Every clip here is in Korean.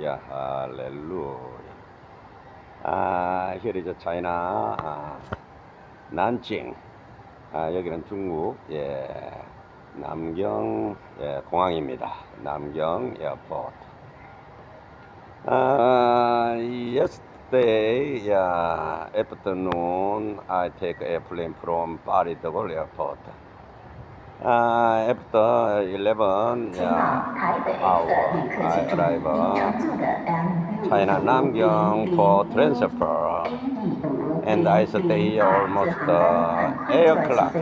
할렐루야, 할렐루야. 아, here is China, 아, 난징. 아, 여기는 중국, 예, 남경, 예, 공항입니다. 남경 에어포트. 아, yesterday, yeah, afternoon, I take airplane from Paris de Gaulle Airport. uh, after 11 yeah, hour, I arrive China Namgyong for transfer, and I stay almost uh, 8 o'clock.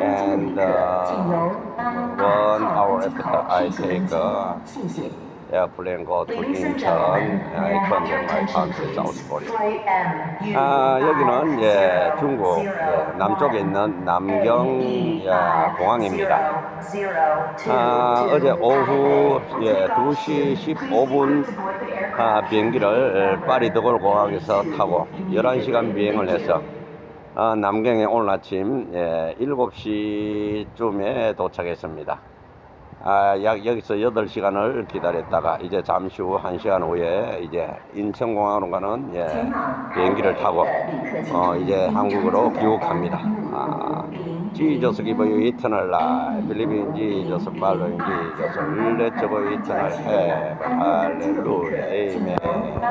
And uh, one hour after I take uh, airplane go to Incheon, I turn then my country South Korea. 아 아, 여기는 예, 중국 예, 남쪽에 있는 남경 예, 공항입니다. 아, 어제 오후 예, 2시 15분 아, 비행기를 파리 드골 공항에서 타고 11시간 비행을 해서 아, 남경에 오늘 아침 예, 7시쯤에 도착했습니다. 아, 약 여기서 8시간을 기다렸다가 이제 잠시 후 1시간 후에 이제 인천공항으로 가는 예, 비행기를 타고 어, 이제 한국으로 귀국합니다. 아, life. Believe in Jesus, follow in Jesus. Let your eternal heaven. Hallelujah. Amen.